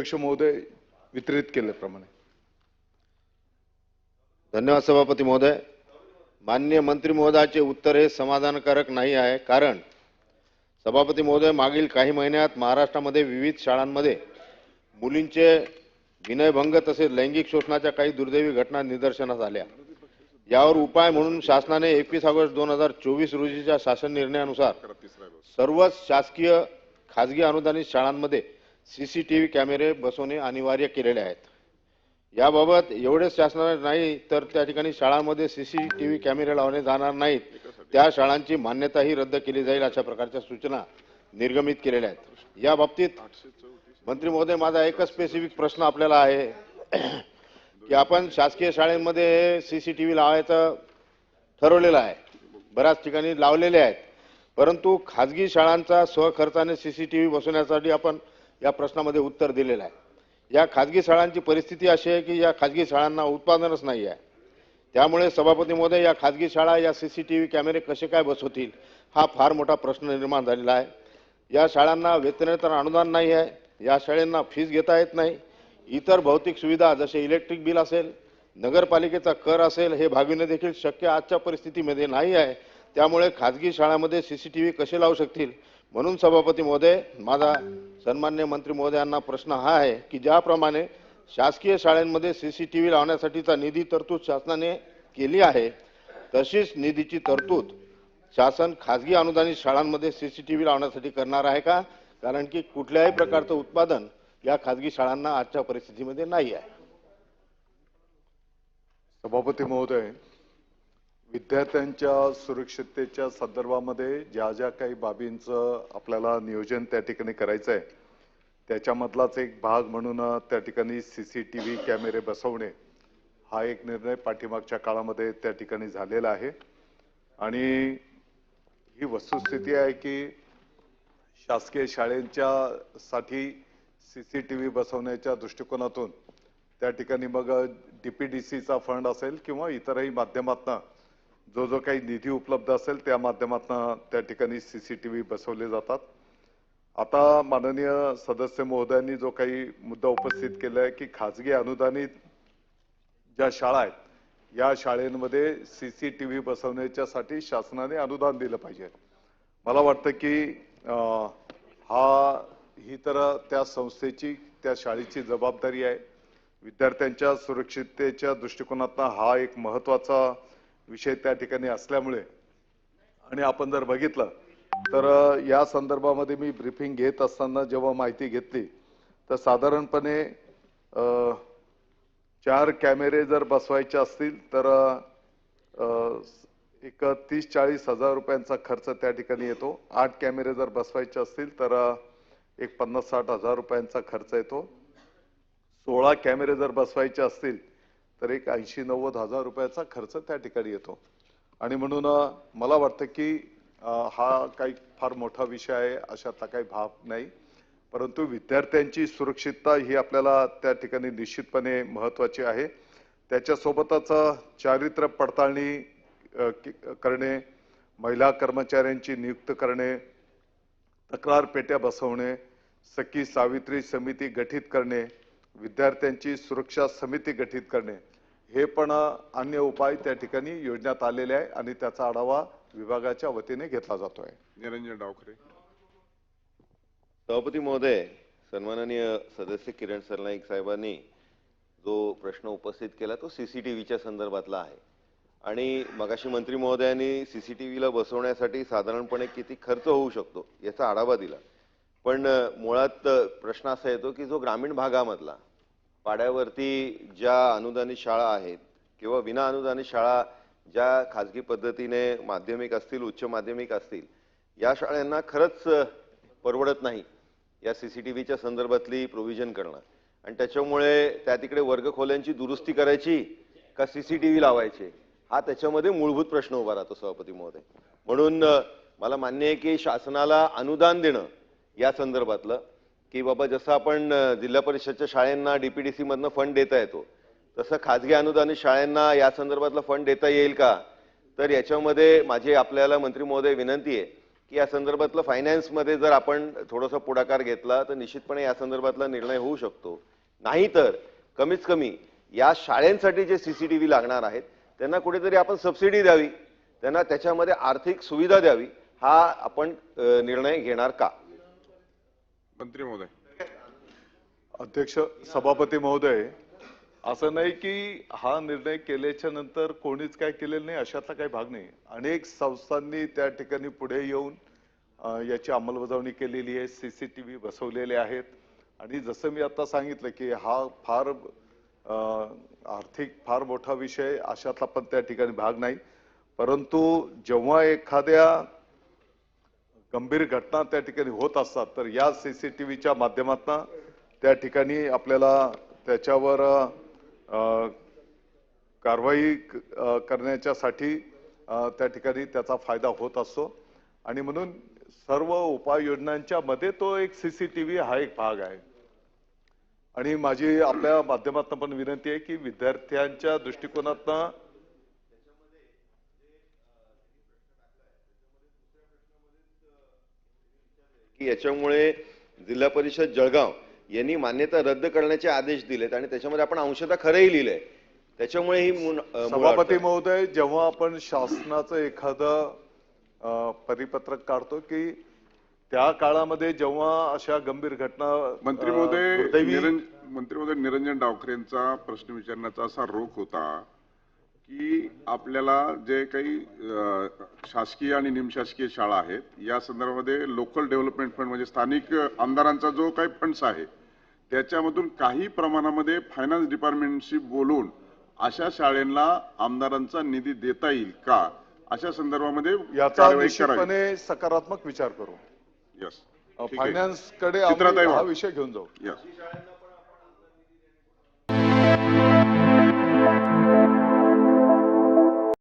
अध्यक्ष महोदय वितरित केल्याप्रमाणे. धन्यवाद सभापती महोदय. मान्य मंत्री महोदयाचे उत्तर हे समाधानकारक नाही आहे कारण सभापती महोदय मागील काही महिन्यात महाराष्ट्रामध्ये विविध शाळांमध्ये मुलींचे विनयभंग तसेच लैंगिक शोषणाच्या काही दुर्दैवी घटना निदर्शनास आल्या. यावर उपाय म्हणून शासनाने एकवीस ऑगस्ट दोन हजार चोवीस रोजीच्या शासन निर्णयानुसार सर्वच शासकीय खाजगी अनुदानित शाळांमध्ये सी सी टी व्ही कॅमेरे बसवणे अनिवार्य केलेले आहेत. याबाबत एवढेच शासनाने नाही तर त्या ठिकाणी शाळांमध्ये सी सी टी व्ही कॅमेरे लावले जाणार नाहीत. त्या शाळांची मान्यताही रद्द केली जाईल अशा प्रकारच्या सूचना निर्गमित केलेल्या आहेत. या बाबतीत मंत्री महोदय माझा एकच स्पेसिफिक प्रश्न आपल्याला आहे की आपण शासकीय शाळेमध्ये व्ही लावायचं ठरवलेलं आहे. बऱ्याच ठिकाणी लावलेले आहेत. परंतु खाजगी शाळांचा स्वखर्चाने व्ही बसवण्यासाठी आपण या प्रश्नामध्ये उत्तर दिलेलं आहे. या खाजगी शाळांची परिस्थिती अशी आहे की या खाजगी शाळांना उत्पादनच नाही आहे. त्यामुळे सभापती महोदय या खाजगी शाळा या सी सी टी व्ही कॅमेरे कसे काय बसवतील हा फार मोठा प्रश्न निर्माण झालेला आहे. या शाळांना वेतनेतर अनुदान नाही आहे. या शाळांना फीज घेता येत नाही. इतर भौतिक सुविधा जसे इलेक्ट्रिक बिल असेल नगरपालिकेचा कर असेल हे भागविणे देखील शक्य आजच्या परिस्थितीमध्ये नाही आहे. त्यामुळे खाजगी शाळांमध्ये सी सी टी व्ही कसे लावू शकतील म्हणून सभापती महोदय माझा सन्मान्य मंत्री महोदयांना प्रश्न हा आहे की ज्याप्रमाणे शासकीय शाळांमध्ये व्ही लावण्यासाठीचा निधी तरतूद शासनाने केली आहे तशीच निधीची तरतूद शासन खाजगी अनुदानित शाळांमध्ये सी सी टी व्ही लावण्यासाठी करणार आहे का? कारण की कुठल्याही प्रकारचं उत्पादन या खाजगी शाळांना आजच्या परिस्थितीमध्ये नाही आहे. सभापती महोदय विद्यार्थ्यांच्या सुरक्षिततेच्या संदर्भामध्ये ज्या ज्या काही बाबींचं आपल्याला नियोजन त्या ठिकाणी करायचं आहे त्याच्यामधलाच एक भाग म्हणून त्या ठिकाणी सी सी टी व्ही कॅमेरे बसवणे हा एक निर्णय पाठीमागच्या काळामध्ये त्या ठिकाणी झालेला आहे. आणि ही वस्तुस्थिती आहे की शासकीय शाळेंच्या साठी सी सी टी व्ही बसवण्याच्या दृष्टिकोनातून त्या ठिकाणी मग डीपीडीसीचा फंड असेल किंवा इतरही माध्यमातून जो जो काही निधी उपलब्ध असेल त्या माध्यमातून त्या ठिकाणी सीसीटीव्ही बसवले जातात. आता माननीय सदस्य महोदयांनी जो काही मुद्दा उपस्थित केला आहे की खाजगी अनुदानित ज्या शाळा आहेत या शाळेमध्ये सीसीटीव्ही बसवण्याच्यासाठी शासनाने अनुदान दिलं पाहिजे. मला वाटतं की हा ही तर त्या संस्थेची त्या शाळेची जबाबदारी आहे. विद्यार्थ्यांच्या सुरक्षिततेच्या दृष्टिकोनातून हा एक महत्त्वाचा विषय त्या ठिकाणी असल्यामुळे. आणि आपण जर बघितलं तर या संदर्भामध्ये मी ब्रीफिंग घेत असताना जेव्हा माहिती घेतली तर साधारणपणे चार कॅमेरे जर बसवायचे असतील तर एक तीस चाळीस हजार रुपयांचा खर्च त्या ठिकाणी येतो. आठ कॅमेरे जर बसवायचे असतील तर एक पन्नास साठ हजार रुपयांचा खर्च येतो. सोळा कॅमेरे जर बसवायचे असतील तर एक ऐंशी नव्वद हजार रुपयाचा खर्च त्या ठिकाणी येतो. आणि म्हणून मला वाटतं की हा काही फार मोठा विषय आहे अशातला काही भाव नाही. परंतु विद्यार्थ्यांची सुरक्षितता ही आपल्याला त्या ठिकाणी निश्चितपणे महत्त्वाची आहे. त्याच्यासोबतच चारित्र्य पडताळणी करणे महिला कर्मचाऱ्यांची नियुक्त करणे तक्रार पेट्या बसवणे सखी सावित्री समिती गठीत करणे विद्यार्थ्यांची सुरक्षा समिती गठीत करणे हे पण अन्य उपाय त्या ठिकाणी योजण्यात आलेले आहे आणि त्याचा आढावा विभागाच्या वतीने घेतला जातोय. निरंजन डावखरे. सभापती महोदय सन्माननीय सदस्य किरण सरनाईक साहेबांनी जो प्रश्न उपस्थित केला तो सीसीटीव्हीच्या संदर्भातला आहे. आणि मगाशी मंत्री महोदयांनी सीसीटीव्हीला बसवण्यासाठी साधारणपणे किती खर्च होऊ शकतो याचा आढावा दिला. पण मुळात प्रश्न असा येतो की जो ग्रामीण भागामधला पाड्यावरती ज्या अनुदानित शाळा आहेत किंवा विना अनुदानित शाळा ज्या खाजगी पद्धतीने माध्यमिक असतील उच्च माध्यमिक असतील या शाळांना खरंच परवडत नाही या सीसीटीव्हीच्या संदर्भातली प्रोव्हिजन करणं. आणि त्याच्यामुळे त्या तिकडे वर्गखोल्यांची दुरुस्ती करायची का सीसीटीव्ही लावायचे? हा त्याच्यामध्ये मूलभूत प्रश्न उभा राहतो सभापती महोदय. म्हणून मला मान्य आहे की शासनाला अनुदान देणं या संदर्भातलं की बाबा जसं आपण जिल्हा परिषदच्या शाळांना डीपीडीसी मधनं फंड देता येतो तसं खाजगी अनुदानित शाळांना या संदर्भातलं फंड देता येईल का? तर याच्यामध्ये माझी आपल्याला मंत्री महोदय विनंती आहे की या संदर्भातलं फायनान्समध्ये जर आपण थोडासा पुढाकार घेतला तर निश्चितपणे या संदर्भातला निर्णय होऊ शकतो. नाहीतर कमीत कमी या शाळेंसाठी जे सी सी टी व्ही लागणार आहेत त्यांना कुठेतरी आपण सबसिडी द्यावी त्यांना त्याच्यामध्ये आर्थिक सुविधा द्यावी हा आपण निर्णय घेणार का? मंत्री महोदय. अध्यक्ष सभापती महोदय असं नाही की हा निर्णय केल्याच्यानंतर कोणीच काय केलेलं नाही अशातला काही भाग नाही. अनेक संस्थांनी त्या ठिकाणी पुढे येऊन याची अंमलबजावणी केलेली आहे सी सी टी व्ही बसवलेले आहेत. आणि जसं मी आता सांगितलं की हा फार आर्थिक फार मोठा विषय अशातला पण त्या ठिकाणी भाग नाही. परंतु जेव्हा एखाद्या गंभीर घटना त्या ठिकाणी होत असतात तर या सीसीटीव्हीच्या माध्यमातून त्या ठिकाणी आपल्याला त्याच्यावर कारवाई करण्याच्यासाठी त्या ठिकाणी त्याचा फायदा होत असतो. आणि म्हणून सर्व उपाययोजनांच्या मध्ये तो एक सीसीटीव्ही हा एक भाग आहे. आणि माझी आपल्या माध्यमातून पण विनंती आहे की विद्यार्थ्यांच्या दृष्टिकोनातनं याच्यामुळे जिल्हा परिषद जळगाव यांनी मान्यता रद्द करण्याचे आदेश दिलेत आणि त्याच्यामध्ये आपण अंशतः खरंही लिहिलंय. त्याच्यामुळे ही सभापती महोदय जेव्हा आपण शासनाचं एखादं परिपत्रक काढतो की त्या काळामध्ये जेव्हा अशा गंभीर घटना मंत्री महोदय मंत्री महोदय निरंजन डावखरेंचा प्रश्न विचारण्याचा असा रोख होता. की आपल्याला जे काही शासकीय आणि निमशासकीय शाळा आहेत या संदर्भामध्ये लोकल डेव्हलपमेंट फंड म्हणजे स्थानिक आमदारांचा जो काही फंड्स आहे त्याच्यामधून काही प्रमाणामध्ये फायनान्स डिपार्टमेंटशी बोलून अशा शाळेला आमदारांचा निधी देता येईल का? अशा संदर्भामध्ये याचा निश्चितपणे सकारात्मक विचार करू. यस फायनान्सकडे हा. विषय घेऊन जाऊ. यस